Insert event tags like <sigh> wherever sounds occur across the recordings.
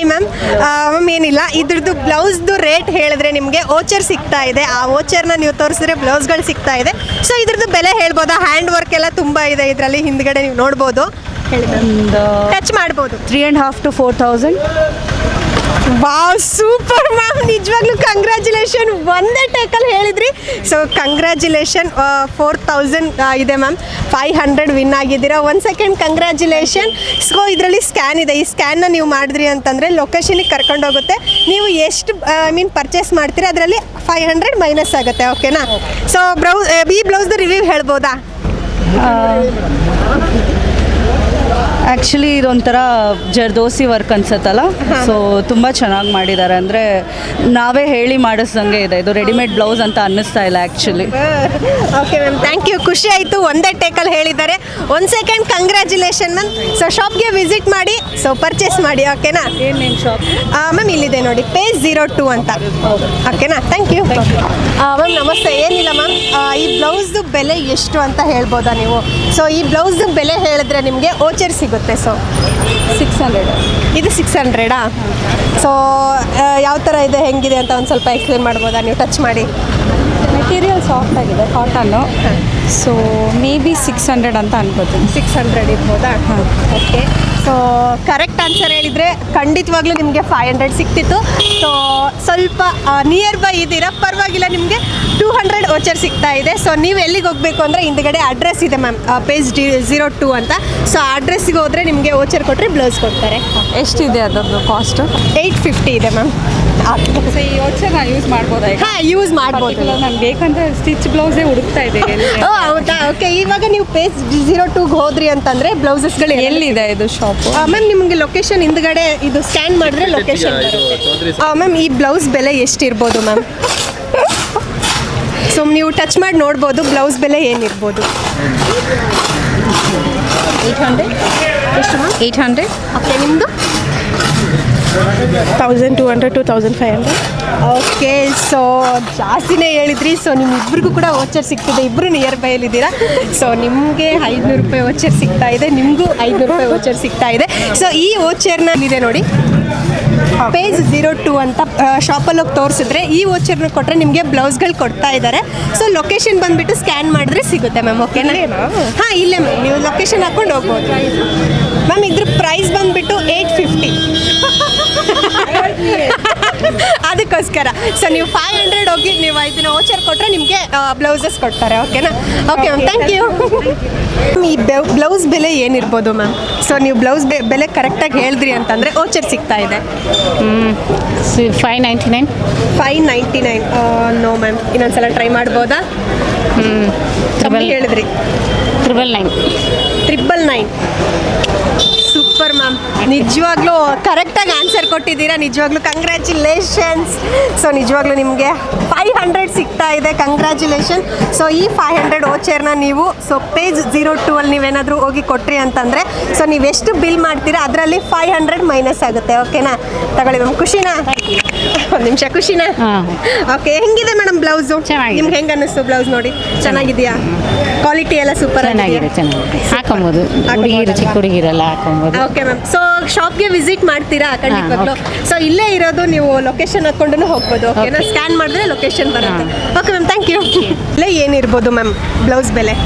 Hi ma'am ma'am ಏನಿಲ್ಲ. ಇದ್ರದ್ದು ಬ್ಲೌಸ್ದು rate ಹೇಳಿದ್ರೆ ನಿಮಗೆ ಓಚರ್ ಸಿಗ್ತಾ ಇದೆ. ಆ ಓಚರ್ನ ನೀವು ತೋರಿಸಿದ್ರೆ ಬ್ಲೌಸ್ಗಳು ಸಿಗ್ತಾ ಇದೆ. ಸೊ ಇದ್ರದ್ದು ಬೆಲೆ ಹೇಳ್ಬೋದಾ? ಹ್ಯಾಂಡ್ ವರ್ಕ್ ಎಲ್ಲ ತುಂಬ ಇದೆ ಇದರಲ್ಲಿ. ಹಿಂದ್ಗಡೆ ನೀವು ನೋಡ್ಬೋದು. ಟಚ್ ಮಾಡ್ಬೋದು. Three and half to four thousand wow super ma'am ನಿಜವಾಗ್ಲೂ ಕಂಗ್ರ್ಯಾಚುಲೇಷನ್ ಒಂದೇ ಟೇಕಲ್ಲಿ ಹೇಳಿದ್ರಿ. ಸೊ ಕಂಗ್ರ್ಯಾಚುಲೇಷನ್ ಫೋರ್ ತೌಸಂಡ್ ಇದೆ ಮ್ಯಾಮ್ ಫೈವ್ ಹಂಡ್ರೆಡ್ ವಿನ್ ಆಗಿದ್ದೀರಾ. ಒಂದು ಸೆಕೆಂಡ್ ಕಂಗ್ರ್ಯಾಚುಲೇಷನ್ ಸೊ ಇದರಲ್ಲಿ ಸ್ಕ್ಯಾನ್ ಇದೆ. ಈ ಸ್ಕ್ಯಾನ್ನ ನೀವು ಮಾಡಿದ್ರಿ ಅಂತಂದರೆ ಲೊಕೇಶನಿಗೆ ಕರ್ಕೊಂಡೋಗುತ್ತೆ ನೀವು ಎಷ್ಟು ಐ ಮೀನ್ ಪರ್ಚೇಸ್ ಮಾಡ್ತೀರಿ? ಅದರಲ್ಲಿ ಫೈವ್ ಹಂಡ್ರೆಡ್ ಮೈನಸ್ ಆಗುತ್ತೆ. ಓಕೆನಾ ಸೊ ಬ್ರೌಸ್ ಈ ಬ್ಲೌಸ್ದು ರಿವ್ಯೂ ಹೇಳ್ಬೋದಾ? ಆ್ಯಕ್ಚುಲಿ ಇದೊಂಥರ ಜರ್ದೋಸಿ ವರ್ಕ್ ಅನ್ಸುತ್ತಲ್ಲ? ಸೊ ತುಂಬ ಚೆನ್ನಾಗಿ ಮಾಡಿದ್ದಾರೆ ಅಂದರೆ ನಾವೇ ಹೇಳಿ ಮಾಡಿಸ್ದಂಗೆ ಇದೆ. ಇದು ರೆಡಿಮೇಡ್ ಬ್ಲೌಸ್ ಅಂತ ಅನ್ನಿಸ್ತಾ ಇಲ್ಲ actually okay ma'am thank you ಖುಷಿ ಆಯಿತು. ಒಂದೇ ಟೇಕಲ್ಲಿ ಹೇಳಿದ್ದಾರೆ. ಒಂದು ಸೆಕೆಂಡ್ ಕಂಗ್ರ್ಯಾಚುಲೇಷನ್ ಮ್ಯಾಮ್ ಸೊ ಶಾಪ್ಗೆ ವಿಸಿಟ್ ಮಾಡಿ ಸೊ ಪರ್ಚೇಸ್ ಮಾಡಿ ಓಕೆನಾ ಏನು ನಿಮ್ಮ ಶಾಪ್ ಮ್ಯಾಮ್ ಇಲ್ಲಿದೆ ನೋಡಿ. ಪೇಜ್ ಝೀರೋ ಟು ಅಂತ. ಓಕೆನಾ ಥ್ಯಾಂಕ್ ಯು ಮ್ಯಾಮ್ ನಮಸ್ತೆ. ಏನಿಲ್ಲ ಮ್ಯಾಮ್ ಈ ಬ್ಲೌಸ್ದು ಬೆಲೆ ಎಷ್ಟು ಅಂತ ಹೇಳ್ಬೋದಾ ನೀವು? ಸೊ ಈ ಬ್ಲೌಸ್ದು ಬೆಲೆ ಹೇಳಿದ್ರೆ ನಿಮಗೆ ಓಚರ್ ಸಿಗುತ್ತೆ ಸೊ ಸಿಕ್ಸ್ ಹಂಡ್ರೆಡ್ ಇದು ಸಿಕ್ಸ್ ಹಂಡ್ರೆಡಾ ಸೊ ಯಾವ ಥರ ಇದೆ ಹೆಂಗಿದೆ ಅಂತ ಒಂದು ಸ್ವಲ್ಪ ಎಕ್ಸ್ಪ್ಲೇನ್ ಮಾಡ್ಬೋದಾ? ನೀವು ಟಚ್ ಮಾಡಿ. ಮೆಟೀರಿಯಲ್ ಸಾಫ್ಟ್ ಆಗಿದೆ cotton so maybe six hundred ಅಂತ ಅನ್ಕೋತೀನಿ. ಸಿಕ್ಸ್ ಹಂಡ್ರೆಡ್ ಇರ್ಬೋದಾ? ಓಕೆ ಸೊ ಕರೆಕ್ಟ್ ಆನ್ಸರ್ ಹೇಳಿದರೆ ಖಂಡಿತವಾಗ್ಲೂ ನಿಮಗೆ ಫೈವ್ ಹಂಡ್ರೆಡ್ ಸಿಕ್ತಿತ್ತು. ಸೊ ಸ್ವಲ್ಪ ನಿಯರ್ ಬೈ ಇದ್ದೀರಾ ಪರವಾಗಿಲ್ಲ ನಿಮಗೆ ಟೂ ಹಂಡ್ರೆಡ್ ಓಚರ್ ಸಿಗ್ತಾ ಇದೆ. ಸೊ ನೀವು ಎಲ್ಲಿಗೆ ಹೋಗಬೇಕು ಅಂದರೆ ಹಿಂದ್ಗಡೆ ಅಡ್ರೆಸ್ ಇದೆ ma'am page D zero two ಅಂತ. ಸೊ ಆ ಅಡ್ರೆಸ್ಸಿಗೆ ಹೋದರೆ ನಿಮಗೆ ಓಚರ್ ಕೊಟ್ಟರೆ ಬ್ಲೌಸ್ ಕೊಡ್ತಾರೆ. ಎಷ್ಟಿದೆ ಅದರದ್ದು ಕಾಸ್ಟು ಏಯ್ಟ್ ಫಿಫ್ಟಿ ಇದೆ ಮ್ಯಾಮ್ ಸೊ ಈ ಓಚರ್ ನಾನು ಯೂಸ್ ಮಾಡ್ಬೋದಾ ಹಾಂ ಯೂಸ್ ಮಾಡ್ಬೋದು. ನಾನು ಬೇಕಂತ ಸ್ಟಿಚ್ ಬ್ಲೌಸೇ ಹುಡುಕ್ತಾ ಇದ್ದೀನಿ. ಓ ಹೌದಾ? ಓಕೆ ಇವಾಗ ನೀವು ಪೇಜ್ ಜೀರೋ ಟೂಗೆ ಹೋದ್ರಿ ಬ್ಲೌಸಸ್ ಬ್ಲೌಸಸ್ಗಳು ಎಲ್ಲಿದೆ? ಇದು ಶಾಪ್ ಮ್ಯಾಮ್ ನಿಮಗೆ ಲೊಕೇಶನ್ ಹಿಂದ್ಗಡೆ ಇದು ಸ್ಕ್ಯಾನ್ ಮಾಡಿದ್ರೆ ಲೊಕೇಶನ್ ಮ್ಯಾಮ್ ಈ ಬ್ಲೌಸ್ ಬೆಲೆ ಎಷ್ಟಿರ್ಬೋದು ಮ್ಯಾಮ್ ಸೊ ನೀವು ಟಚ್ ಮಾಡಿ ನೋಡ್ಬೋದು ಬ್ಲೌಸ್ ಬೆಲೆ ಏನಿರ್ಬೋದು. ಏಯ್ಟ್ ಹಂಡ್ರೆಡ್ ಎಷ್ಟು ಮ್ಯಾಮ್ ಏಯ್ಟ್ ಹಂಡ್ರೆಡ್ ಓಕೆ ನಿಮ್ಮದು thousand two hundred two thousand five hundred okay so ಜಾಸ್ತಿನೇ ಹೇಳಿದ್ರಿ. ಸೊ ನಿಮ್ಮಿಬ್ರಿಗೂ ಕೂಡ ವೋಚರ್ ಸಿಗ್ತಿದೆ. ಇಬ್ಬರು ನಿಯರ್ ಬೈಯಲ್ಲಿದ್ದೀರಾ ಸೊ ನಿಮಗೆ ಐದುನೂರು ರೂಪಾಯಿ ವೋಚರ್ ಸಿಗ್ತಾ ಇದೆ. ನಿಮಗೂ ಐದುನೂರು ರೂಪಾಯಿ ವೋಚರ್ ಸಿಗ್ತಾ ಇದೆ. ಸೊ ಈ ವೋಚರ್ನ ಇದೆ ನೋಡಿ. ಪೇಜ್ ಝೀರೋ ಟು ಅಂತ ಶಾಪಲ್ಲಿ ಹೋಗಿ ತೋರಿಸಿದ್ರೆ ಈ ವೋಚರ್ನ ಕೊಟ್ಟರೆ ನಿಮಗೆ ಬ್ಲೌಸ್ಗಳು ಕೊಡ್ತಾ ಇದ್ದಾರೆ ಸೊ ಲೊಕೇಶನ್ ಬಂದುಬಿಟ್ಟು ಸ್ಕ್ಯಾನ್ ಮಾಡಿದ್ರೆ ಸಿಗುತ್ತೆ ಮ್ಯಾಮ್ ಓಕೆನಾ ಹಾಂ ಇಲ್ಲೇ ಮ್ಯಾಮ್ ನೀವು ಲೊಕೇಶನ್ ಹಾಕ್ಕೊಂಡು ಹೋಗ್ಬೋದು. ಮ್ಯಾಮ್ ಇದ್ರ ಪ್ರೈಸ್ ಬಂದುಬಿಟ್ಟು ಏಯ್ಟ್ ಫಿಫ್ಟಿ <laughs> ಅದಕ್ಕೋಸ್ಕರ. ಸೊ ನೀವು ಫೈವ್ ಹಂಡ್ರೆಡ್ ಹೋಗಿ ನೀವು ಇದನ್ನ ಓಚರ್ ಕೊಟ್ಟರೆ ನಿಮಗೆ ಬ್ಲೌಸಸ್ ಕೊಡ್ತಾರೆ ಓಕೆನಾ ಓಕೆ ಮ್ಯಾಮ್ ಥ್ಯಾಂಕ್ ಯು ಈ ಬ್ಲೌಸ್ ಬೆಲೆ ಏನಿರ್ಬೋದು ಮ್ಯಾಮ್ ಸೊ ನೀವು ಬ್ಲೌಸ್ ಬೆಲೆ ಕರೆಕ್ಟಾಗಿ ಹೇಳಿದ್ರಿ ಅಂತಂದರೆ ಓಚರ್ ಸಿಗ್ತಾ ಇದೆ. Five ninety nine five ninety nine no ma'am ಇನ್ನೊಂದ್ಸಲ ಟ್ರೈ ಮಾಡ್ಬೋದಾ? ಹ್ಞೂ ಹೇಳಿದ್ರಿ. Triple nine triple nine super ma'am ನಿಜವಾಗ್ಲೂ ಕರೆಕ್ಟಾಗಿ ಆನ್ಸರ್ ಕೊಟ್ಟಿದ್ದೀರಾ. ನಿಜವಾಗ್ಲೂ ಕಂಗ್ರ್ಯಾಚುಲೇಷನ್ಸ್ ಸೊ ನಿಜವಾಗ್ಲೂ ನಿಮಗೆ ಫೈವ್ ಹಂಡ್ರೆಡ್ ಸಿಗ್ತಾ ಇದೆ. ಕಂಗ್ರ್ಯಾಚುಲೇಷನ್ ಸೊ ಈ ಫೈವ್ ಹಂಡ್ರೆಡ್ ಓಚರ್ನ ನೀವು ಸೊ ಪೇಜ್ ಜೀರೋ ಟೂ ಅಲ್ಲಿ ನೀವೇನಾದರೂ ಹೋಗಿ ಕೊಟ್ರಿ ಅಂತಂದರೆ ಸೊ ನೀವು ಎಷ್ಟು ಬಿಲ್ ಮಾಡ್ತೀರಾ ಅದರಲ್ಲಿ ಫೈವ್ ಹಂಡ್ರೆಡ್ ಮೈನಸ್ ಆಗುತ್ತೆ ಓಕೆನಾ ತಗೊಳ್ಳಿ ಮ್ಯಾಮ್ ಖುಷಿನಾ? ಒಂದು ನಿಮಿಷ ಖುಷಿನಾ? ಓಕೆ ಹೆಂಗಿದೆ ಮೇಡಮ್ ಬ್ಲೌಸು. ನಿಮ್ಗೆ ಹೆಂಗೆ ಅನ್ನಿಸ್ತು ಬ್ಲೌಸ್ ನೋಡಿ? ಚೆನ್ನಾಗಿದೆಯಾ? ಕ್ವಾಲಿಟಿ ಎಲ್ಲ ಸೂಪರ್ ಚೆನ್ನಾಗಿದೆ ಚೆನ್ನಾಗಿದೆ. ಹಾಕೊಬೋದು. ಹುಡುಗಿರು ಚಿಕ್ಕ ಹುಡುಗಿರೆಲ್ಲ ಹಾಕೊಬೋದು. ಓಕೆ ಮ್ಯಾಮ್ ಸೊ ಶಾಪ್ಗೆ ವಿಸಿಟ್ ಮಾಡ್ತೀರಾ? ಖಂಡಿತವಾಗ್ಲು. ಸೊ ಇಲ್ಲೇ ಇರೋದು ನೀವು ಲೊಕೇಶನ್ ಹಾಕೊಂಡು ಹೋಗ್ಬೋದು ಓಕೆನಾ ಸ್ಕ್ಯಾನ್ ಮಾಡಿದ್ರೆ ಲೊಕೇಶನ್ ಬರುತ್ತೆ. ಓಕೆ ಮ್ಯಾಮ್ ಥ್ಯಾಂಕ್ ಯು ಇಲ್ಲೇ ಏನಿರ್ಬೋದು ಮ್ಯಾಮ್ ಬ್ಲೌಸ್ ಬೆಲೆ?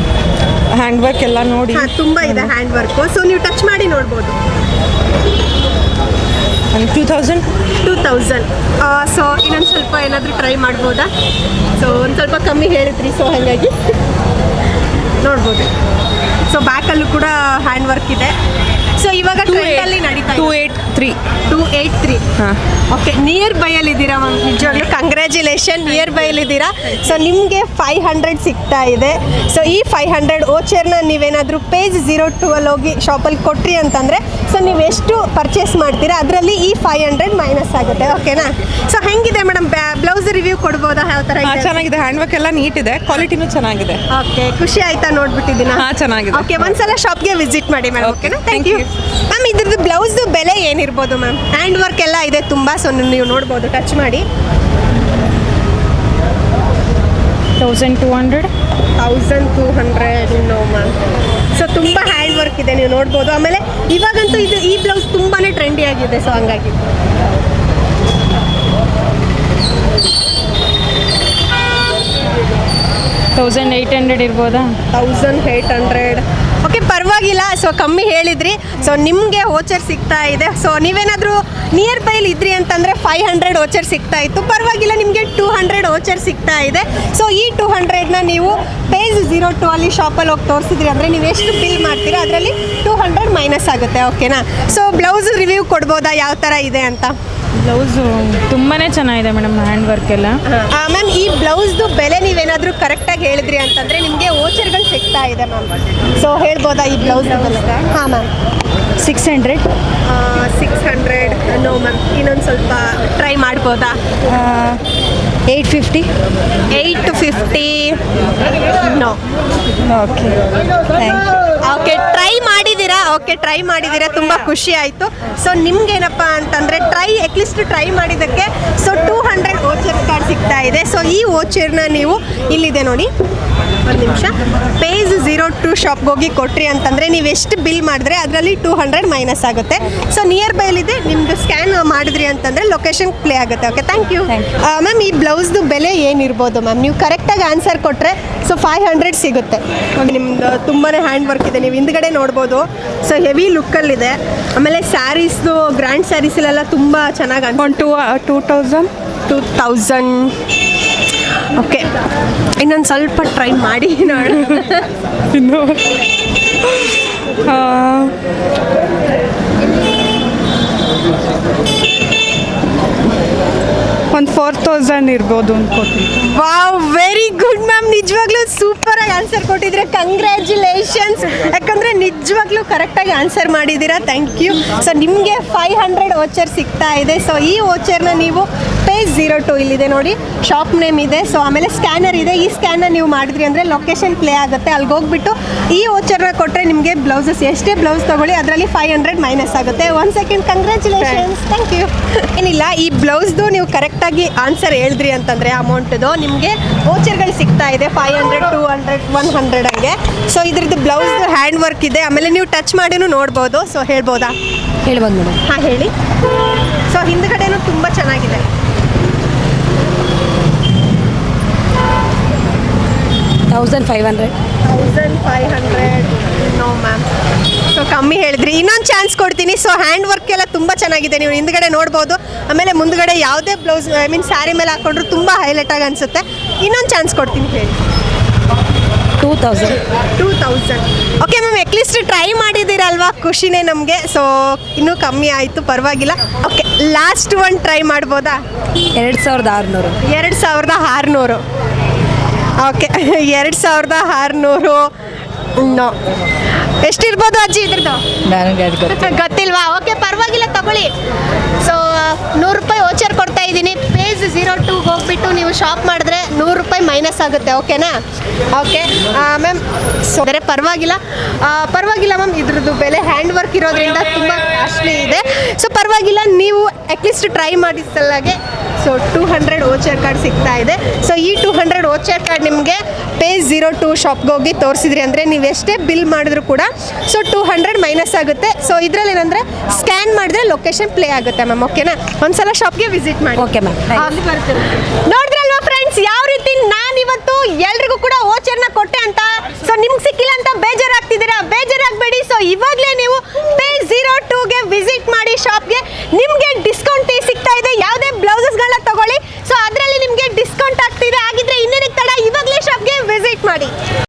ಹ್ಯಾಂಡ್ ವರ್ಕ್ ಎಲ್ಲ ನೋಡಿ. ಹಾಂ ತುಂಬ ಇದೆ ಹ್ಯಾಂಡ್ ವರ್ಕ್ ಸೊ ನೀವು ಟಚ್ ಮಾಡಿ ನೋಡ್ಬೋದು. Two thousand two thousand so ಇನ್ನೊಂದು ಸ್ವಲ್ಪ ಏನಾದರೂ ಟ್ರೈ ಮಾಡ್ಬೋದಾ? ಸೊ ಒಂದು ಸ್ವಲ್ಪ ಕಮ್ಮಿ ಹೇಳಿದ್ರಿ ಸೊ ಹಾಗಾಗಿ. ನೋಡ್ಬೋದು. ಸೊ ಬ್ಯಾಕಲ್ಲೂ ಕೂಡ ಹ್ಯಾಂಡ್ ವರ್ಕ್ ಇದೆ. ಸೊ ಇವಾಗ ಟ್ರೆಂಡಲ್ಲಿ ನಡೀತಾ two eight three two eight three ಹಾಂ. ಓಕೆ ನಿಯರ್ ಬೈಯಲ್ಲಿದ್ದೀರಾ ಮ್ಯಾಮ್ ನಿಜವಾಗ್ಲೂ ಕಂಗ್ರ್ಯಾಚುಲೇಷನ್ ನಿಯರ್ ಬೈಯಲ್ಲಿದ್ದೀರಾ ಸೊ ನಿಮಗೆ ಫೈವ್ ಹಂಡ್ರೆಡ್ ಸಿಗ್ತಾ ಇದೆ. ಸೊ ಈ ಫೈವ್ ಹಂಡ್ರೆಡ್ ಓಚರ್ನ ನೀವೇನಾದರೂ ಪೇಜ್ ಝೀರೋ ಟೂ ಅಲ್ಲಿ ಹೋಗಿ ಶಾಪಲ್ಲಿ ಕೊಟ್ರಿ ಅಂತಂದರೆ ಸೊ ನೀವು ಎಷ್ಟು ಪರ್ಚೇಸ್ ಮಾಡ್ತೀರಾ ಅದರಲ್ಲಿ ಈ ಫೈವ್ ಹಂಡ್ರೆಡ್ ಮೈನಸ್ ಆಗುತ್ತೆ. ಓಕೆನಾ ಸೊ ಹೆಂಗಿದೆ ಮೇಡಮ್ ಬ್ಲೌಸ್ ರಿವ್ಯೂ ಕೊಡ್ಬೋದಾ? ಯಾವ ಥರ ಚೆನ್ನಾಗಿದೆ. ಹ್ಯಾಂಡ್ ವರ್ಕ್ ಎಲ್ಲ ನೀಟ್ ಇದೆ. ಕ್ವಾಲಿಟಿನೂ ಚೆನ್ನಾಗಿದೆ. ಓಕೆ ಖುಷಿ ಆಯ್ತಾ ನೋಡ್ಬಿಟ್ಟಿದ್ದೀನಿ? ಹಾ, ಚೆನ್ನಾಗಿದೆ. ಓಕೆ ಒಂದ್ಸಲ ಶಾಪ್ಗೆ ವಿಸಿಟ್ ಮಾಡಿ ಮೇಡಮ್ ಓಕೆನಾ ಥ್ಯಾಂಕ್ ಯು. ಮ್ಯಾಮ್ ಇದ್ರದ್ದು ಬ್ಲೌಸ್ದು ಬೆಲೆ ಏನಿರ್ಬೋದು ಮ್ಯಾಮ್ ಹ್ಯಾಂಡ್ ವರ್ಕ್ ಎಲ್ಲ ಇದೆ ತುಂಬ ಸೊ ನೀವು ನೋಡ್ಬೋದು ಟಚ್ ಮಾಡಿ. Thousand two hundred thousand two hundred no ma'am so ತುಂಬ ಹ್ಯಾಂಡ್ ವರ್ಕ್ ಇದೆ ನೀವು ನೋಡ್ಬೋದು. ಆಮೇಲೆ ಇವಾಗಂತೂ ಇದು ಈ ಬ್ಲೌಸ್ ತುಂಬಾ ಟ್ರೆಂಡಿ ಆಗಿದೆ ಸೊ ಹಂಗಾಗಿ. ತೌಸಂಡ್ ಏಯ್ಟ್ ಹಂಡ್ರೆಡ್ ಇರ್ಬೋದಾ? ತೌಸಂಡ್ ಏಯ್ಟ್ ಹಂಡ್ರೆಡ್ ಓಕೆ ಪರವಾಗಿಲ್ಲ. ಸೊ ಕಮ್ಮಿ ಹೇಳಿದ್ರಿ. ಸೊ ನಿಮಗೆ ಓಚರ್ ಸಿಗ್ತಾ ಇದೆ. ಸೊ ನೀವೇನಾದರೂ ನಿಯರ್ ಬೈಲಿ ಇದ್ರಿ ಅಂತಂದರೆ ಫೈವ್ ಹಂಡ್ರೆಡ್ ಓಚರ್ ಸಿಗ್ತಾ ಇತ್ತು. ಪರವಾಗಿಲ್ಲ, ನಿಮಗೆ ಟೂ ಹಂಡ್ರೆಡ್ ಓಚರ್ ಸಿಗ್ತಾ ಇದೆ. ಸೊ ಈ ಟೂ ಹಂಡ್ರೆಡ್ನ ನೀವು ಪೇಜ್ ಝೀರೋ ಟು ಅಲ್ಲಿ ಶಾಪಲ್ಲಿ ಹೋಗಿ ತೋರಿಸಿದ್ರಿ ಅಂದರೆ ನೀವು ಎಷ್ಟು ಬಿಲ್ ಮಾಡ್ತೀರಾ ಅದರಲ್ಲಿ ಟೂ ಹಂಡ್ರೆಡ್ ಮೈನಸ್ ಆಗುತ್ತೆ. ಓಕೆನಾ ಸೊ ಬ್ಲೌಸ್ ರಿವ್ಯೂ ಕೊಡ್ಬೋದಾ? ಯಾವ ಥರ ಇದೆ ಅಂತ? ಬ್ಲೌಸು ತುಂಬಾ ಚೆನ್ನಾಗಿದೆ ಮೇಡಮ್ ಹ್ಯಾಂಡ್ ವರ್ಕ್ ಎಲ್ಲ ಮ್ಯಾಮ್ ಈ ಬ್ಲೌಸ್ದು ಬೆಲೆ ನೀವೇನಾದರೂ ಕರೆಕ್ಟಾಗಿ ಹೇಳಿದ್ರಿ ಅಂತಂದರೆ ನಿಮಗೆ ಓಚರ್ಗಳು ಸಿಗ್ತಾ ಇದೆ ಮ್ಯಾಮ್. ಸೊ ಹೇಳ್ಬೋದಾ ಈ ಬ್ಲೌಸ್ ಬೆಲೆ? ಹಾಂ ma'am. Six hundred six hundred no ma'am. ಇನ್ನೊಂದು ಸ್ವಲ್ಪ ಟ್ರೈ ಮಾಡ್ಬೋದಾ? Eight fifty eight fifty no okay okay try ಮಾಡಿದ್ದೀರಾ ಓಕೆ ಟ್ರೈ ಮಾಡಿದ್ದೀರಾ? ತುಂಬ ಖುಷಿ ಆಯಿತು. ಸೊ ನಿಮ್ಗೇನಪ್ಪ ಅಂತಂದರೆ ಟ್ರೈ ಅಟ್ಲೀಸ್ಟ್ ಟ್ರೈ ಮಾಡಿದ್ದಕ್ಕೆ ಸೊ ಟೂ ಹಂಡ್ರೆಡ್ ಸಿಗ್ತಾ ಇದೆ. ಸೊ ಈ ಓಚರ್ನ ನೀವು ಇಲ್ಲಿದೆ ನೋಡಿ. ಒಂದು ನಿಮಿಷ. ಪೇಜ್ ಝೀರೋ ಟು ಶಾಪ್ಗೆ ಹೋಗಿ ಕೊಟ್ರಿ ಅಂತಂದರೆ ನೀವು ಎಷ್ಟು ಬಿಲ್ ಮಾಡಿದ್ರೆ ಅದರಲ್ಲಿ ಟೂ ಹಂಡ್ರೆಡ್ ಮೈನಸ್ ಆಗುತ್ತೆ. ಸೊ ನಿಯರ್ ಬೈಲಿದೆ ನಿಮ್ಮದು ಸ್ಕ್ಯಾನ್ ಮಾಡಿದ್ರಿ ಅಂತಂದರೆ ಲೊಕೇಶನ್ ಪ್ಲೇ ಆಗುತ್ತೆ. ಓಕೆ ಥ್ಯಾಂಕ್ ಯು ಮ್ಯಾಮ್ ಈ ಬ್ಲೌಸ್ದು ಬೆಲೆ ಏನಿರ್ಬೋದು ಮ್ಯಾಮ್ ನೀವು ಕರೆಕ್ಟಾಗಿ ಆನ್ಸರ್ ಕೊಟ್ಟರೆ ಸೊ ಫೈವ್ ಹಂಡ್ರೆಡ್ ಸಿಗುತ್ತೆ. ನಿಮ್ಮದು ತುಂಬಾ ಹ್ಯಾಂಡ್ ವರ್ಕ್ ಇದೆ. ನೀವು ಹಿಂದ್ಗಡೆ ನೋಡ್ಬೋದು. ಸೊ ಹೆವಿ ಲುಕ್ಕಲ್ಲಿದೆ ಆಮೇಲೆ ಸ್ಯಾರೀಸ್ದು ಗ್ರ್ಯಾಂಡ್ ಸ್ಯಾರೀಸಲ್ಲೆಲ್ಲ ತುಂಬ ಚೆನ್ನಾಗಿ ಅನ್ಕೊಂಡು two two thousand two thousand okay ಇನ್ನೊಂದು ಸ್ವಲ್ಪ ಟ್ರೈ ಮಾಡಿ ನೋಡೋಣ ಇನ್ನು. ಒಂದು ಫೋರ್ ತೌಸಂಡ್ ಇರ್ಬೋದು ಅನ್ಕೋತೀನಿ. ವಾವ್ ವೆರಿ ಗುಡ್ ಮ್ಯಾಮ್ ನಿಜವಾಗ್ಲೂ ಸೂಪರ್ ಆಗಿ ಆನ್ಸರ್ ಕೊಟ್ಟಿದ್ರೆ ಕಂಗ್ರ್ಯಾಚುಲೇಷನ್ಸ್ ಯಾಕಂದ್ರೆ ನಿಜವಾಗ್ಲೂ ಕರೆಕ್ಟಾಗಿ ಆನ್ಸರ್ ಮಾಡಿದ್ದೀರಾ. ಥ್ಯಾಂಕ್ ಯು ಸೊ ನಿಮಗೆ ಫೈವ್ ಹಂಡ್ರೆಡ್ ಓಚರ್ ಸಿಗ್ತಾ ಇದೆ. ಸೊ ಈ ಓಚರ್ನ ನೀವು ಪೇಜ್ ಝೀರೋ ಟು ಇಲ್ಲಿದೆ ನೋಡಿ ಶಾಪ್ ನೇಮ್ ಇದೆ ಸೊ ಆಮೇಲೆ ಸ್ಕ್ಯಾನರ್ ಇದೆ ಈ ಸ್ಕ್ಯಾನರ್ ನೀವು ಮಾಡಿದ್ರಿ ಅಂದರೆ ಲೊಕೇಶನ್ ಪ್ಲೇ ಆಗುತ್ತೆ ಅಲ್ಲಿಗೆ ಹೋಗ್ಬಿಟ್ಟು ಈ ಓಚರ್ನ ಕೊಟ್ಟರೆ ನಿಮಗೆ ಬ್ಲೌಸಸ್ ಎಷ್ಟೇ ಬ್ಲೌಸ್ ತಗೊಳ್ಳಿ ಅದರಲ್ಲಿ ಫೈವ್ ಹಂಡ್ರೆಡ್ ಮೈನಸ್ ಆಗುತ್ತೆ one second congratulations thank you ಏನಿಲ್ಲ ಈ ಬ್ಲೌಸ್ದು ನೀವು ಕರೆಕ್ಟಾಗಿ ಆನ್ಸರ್ ಹೇಳಿದ್ರಿ ಅಂತಂದರೆ ಅಮೌಂಟ್ದು ನಿಮಗೆ ಓಚರ್ಗಳು ಸಿಗ್ತಾ ಇದೆ five hundred two hundred one hundred ಹಂಗೆ ಸೊ ಇದ್ರದ್ದು ಬ್ಲೌಸ್ದು ಹ್ಯಾಂಡ್ ವರ್ಕ್ ಇದೆ ಆಮೇಲೆ ನೀವು ಟಚ್ ಮಾಡಿನೂ ನೋಡ್ಬೋದು ಸೊ ಹೇಳ್ಬೋದಾ ಹೇಳ್ಬೋದು ಮೇಡಮ್ ಹಾಂ ಹೇಳಿ ಸೊ ಹಿಂದ್ಗಡೆನೂ ತುಂಬ ಚೆನ್ನಾಗಿದೆ thousand five hundred thousand five hundred no ma'am so ಕಮ್ಮಿ ಹೇಳಿದ್ರಿ. ಇನ್ನೊಂದು ಚಾನ್ಸ್ ಕೊಡ್ತೀನಿ. ಸೊ ಹ್ಯಾಂಡ್ ವರ್ಕ್ ಎಲ್ಲ ತುಂಬ ಚೆನ್ನಾಗಿದೆ. ನೀವು ಹಿಂದ್ಗಡೆ ನೋಡ್ಬೋದು. ಆಮೇಲೆ ಮುಂದ್ಗಡೆ ಯಾವುದೇ ಬ್ಲೌಸ್ ಐ ಮೀನ್ ಸ್ಯಾರಿ ಮೇಲೆ ಹಾಕೊಂಡ್ರು ತುಂಬ ಹೈಲೈಟ್ ಆಗಿ ಅನಿಸುತ್ತೆ. ಇನ್ನೊಂದು ಚಾನ್ಸ್ ಕೊಡ್ತೀನಿ ಹೇಳಿ. Two thousand two thousand okay ma'am at least try ಮಾಡಿದ್ದೀರಲ್ವಾ? ಖುಷಿನೇ ನಮಗೆ. ಸೊ ಇನ್ನೂ ಕಮ್ಮಿ ಆಯಿತು. ಪರವಾಗಿಲ್ಲ. ಓಕೆ ಲಾಸ್ಟ್ ಒನ್ ಟ್ರೈ ಮಾಡ್ಬೋದಾ? ಎರಡು ಸಾವಿರದ ಆರುನೂರು. ಎರಡು ಸಾವಿರದ ಆರುನೂರು. ಓಕೆ ಎರಡು ಸಾವಿರದ ಆರುನೂರು ನೋ. ಎಷ್ಟಿರ್ಬೋದು ಅಜ್ಜಿ ಇದ್ರದ್ದು? ನನಗೆ ಅದು ಗೊತ್ತು <laughs> ಗೊತ್ತಿಲ್ವಾ? ಓಕೆ ಪರವಾಗಿಲ್ಲ ತಗೊಳ್ಳಿ. ಸೊ ನೂರು ರೂಪಾಯಿ ಓಚರ್ ಕೊಡ್ತಾ ಇದ್ದೀನಿ. ಪೇಜ್ ಝೀರೋ ಟೂಗೆ ಹೋಗ್ಬಿಟ್ಟು ನೀವು ಶಾಪ್ ಮಾಡಿದ್ರೆ ನೂರು ರೂಪಾಯಿ ಮೈನಸ್ ಆಗುತ್ತೆ ಓಕೆನಾ? ಓಕೆ ಮ್ಯಾಮ್ ಸೊ ಬೇರೆ ಪರವಾಗಿಲ್ಲ. ಆ, ಪರವಾಗಿಲ್ಲ ಮ್ಯಾಮ್ ಇದ್ರದ್ದು ಬೆಲೆ ಹ್ಯಾಂಡ್ ವರ್ಕ್ ಇರೋದ್ರಿಂದ ತುಂಬ ಕಾಸ್ಟ್ಲಿ ಇದೆ. ಸೊ ಪರವಾಗಿಲ್ಲ ನೀವು ಅಟ್ಲೀಸ್ಟ್ ಟ್ರೈ ಮಾಡಿ ಸಲಗೆ so two hundred voucher card ಸಿಗ್ತಾ ಇದೆ. ಸೊ ಈ ಟೂ ಹಂಡ್ರೆಡ್ ಓಚರ್ ಕಾರ್ಡ್ ನಿಮಗೆ ಪೇಜ್ ಝೀರೋ ಟು ಶಾಪ್ಗೆ ಹೋಗಿ ತೋರಿಸಿದ್ರಿ ಅಂದರೆ ನೀವು ಎಷ್ಟೇ ಬಿಲ್ ಮಾಡಿದ್ರು ಕೂಡ ಸೊ ಟೂ ಹಂಡ್ರೆಡ್ ಮೈನಸ್ ಆಗುತ್ತೆ. ಸೊ ಇದರಲ್ಲಿ ಏನಂದರೆ ಸ್ಕ್ಯಾನ್ ಮಾಡಿದ್ರೆ ಲೊಕೇಶನ್ ಪ್ಲೇ ಆಗುತ್ತೆ ಮ್ಯಾಮ್ ಓಕೆನಾ ಒಂದ್ಸಲ ಶಾಪ್ಗೆ ವಿಸಿಟ್ ಮಾಡಿ. ಓಕೆ ಮ್ಯಾಮ್ ನೋಡಿದ್ರಲ್ವಾ ಫ್ರೆಂಡ್ಸ್ ಯಾವ ರೀತಿ ನಾನು